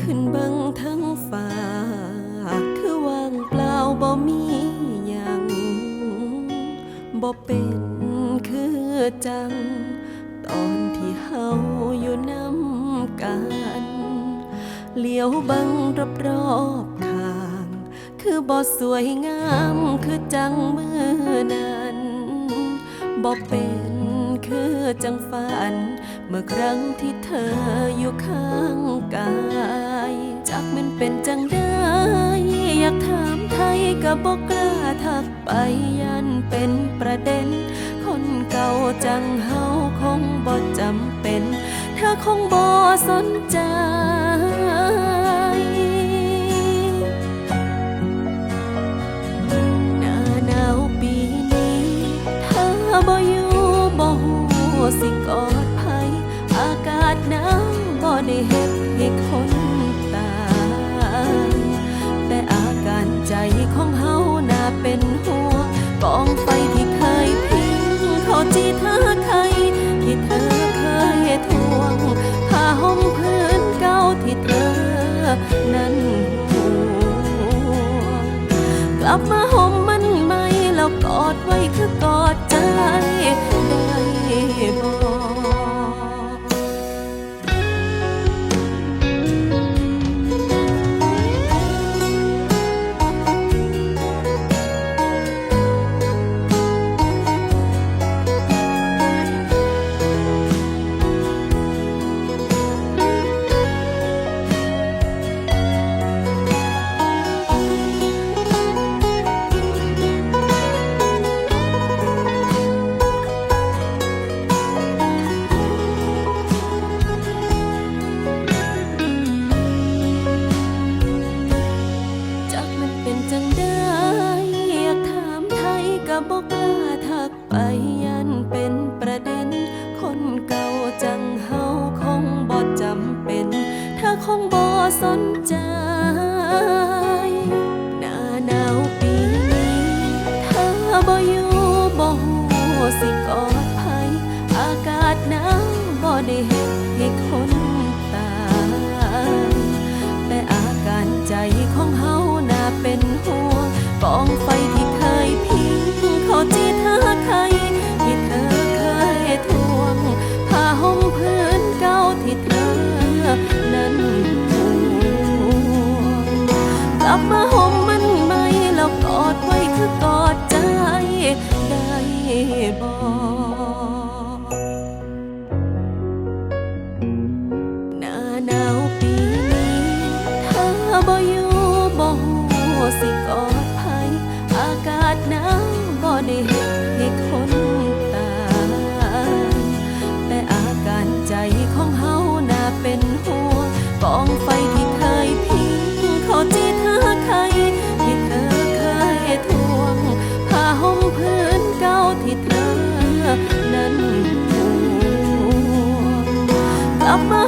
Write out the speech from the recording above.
ขึ้นบังทั้งฝ่าคือว่างเปล่าบ่มีอย่างบ่เป็นคือจัง ตอนที่เฮาอยู่น้ำกันเลี้ยวบังรอบรอบข้าง คือบ่สวยงามคือจังเมื่อนั้นบ่เป็นคือจังฝัน เมื่อครั้งที่เธออยู่ข้างกาย จากมันเป็นจังได้ อยากถามไทยก็บอกกล้าทักไปยันเป็นประเด็น คนเก่าจังเฮาคงบ่จำเป็น เธอคงบ่สนใจ นั้นห่วงกลับมาห เป็นห่วง apa